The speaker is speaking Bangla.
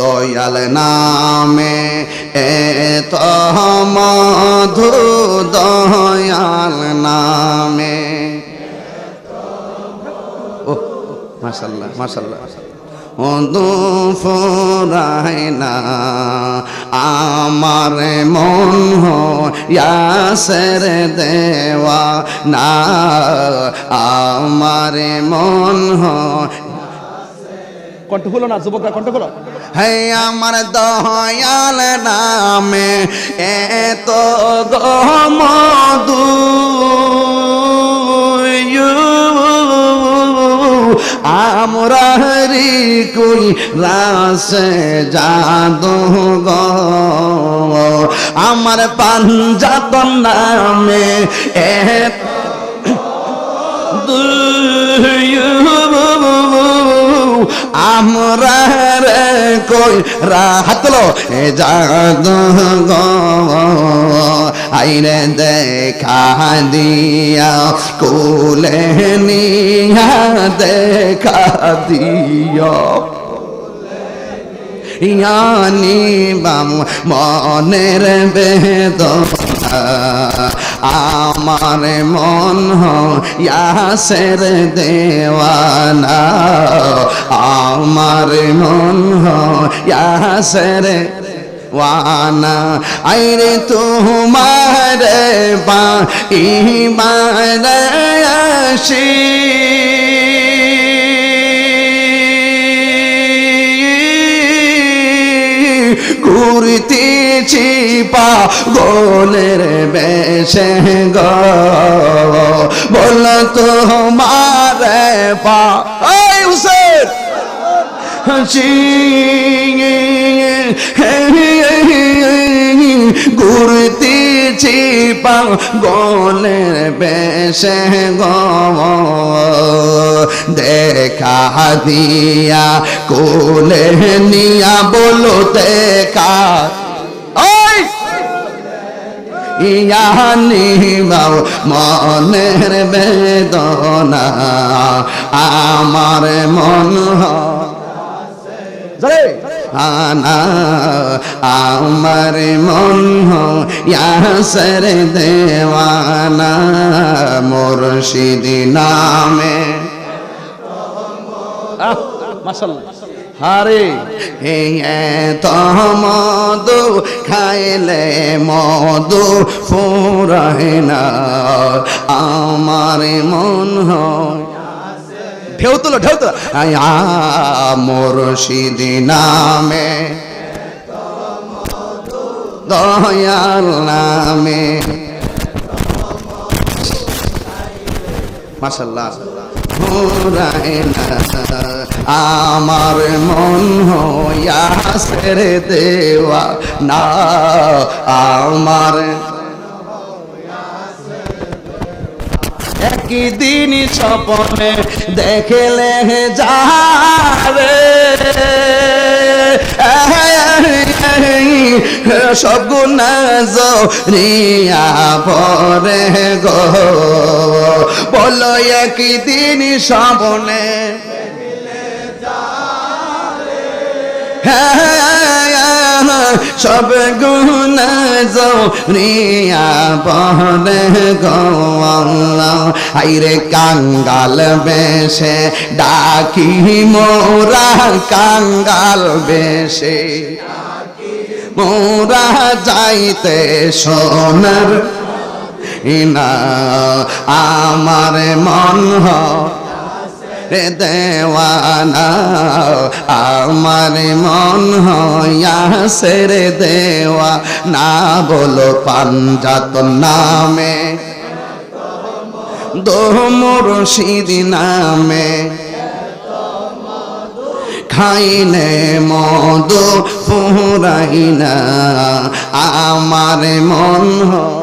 দয়াল নামে এত মধু দয়াল নামে। ও মাশাল্লাহ মাশাল্লাহ মধু ফুরাই না, আমার মন ইয়াসের দেওয়া না, আমার মন কণ্ঠ হলো না, যুবকরা কণ্ঠ হলো? হে আমার দয়াল নামে এত গমদু আমরা হরি কুই রাসে জাদু গ। আমার পাঞ্জাত নামে এত আমরা কই রাহাতলো এ জাগ আইরে দেখা দিয়া, কোলে নিয়া দেখা দিয়া ইয়ানি বাম মনের বেদনা। আমার মন ইয়াসের দেওয়ানা। আমার মন ইয়াসের ওয়ানা আইরে তোমার বা ইমান ঘুরতেছি পা গোলের বেশে গ। বল তো মারে পা হুসেন! ঘুরতেছি পা গোলের বেশে গ। দেখা দিয়া কোলে নিয়া বলো দেখা। ইয়ানি বাউ মনের বেদনা, আমার মন আনা, আমার মন ইয়াসর দেওয়ানা, মুর্শিদি নামে হারে হে তো মধু খাইলে মধু ফুরায় না, আমার মন হয়। ঢেউ তুলো ঢেউ তুলো। আয়া নামে, দয়াল নামে। মাসাল্লাহ আমার মন হাসের দেওয়া না। আমার একদিন স্বপনে দেখলে যাবে সব গুণা রিয়া পরে গো। বলো একদিন স্বপনে সব গুণা জরিয়া আইরে কাঙ্গাল বেশে, ডাকি মোরা কাঙ্গাল বেশে। মোরা যাইতে সোনার ইনা, আমার মন হয় রে দেওয়ানা, আমার মন হয়াসের দেওয়া না বলো পাঞ্জাত নামে দো মুর্শিদ নামে। খাইলে মদ ফুরাইনা আমার মন হয়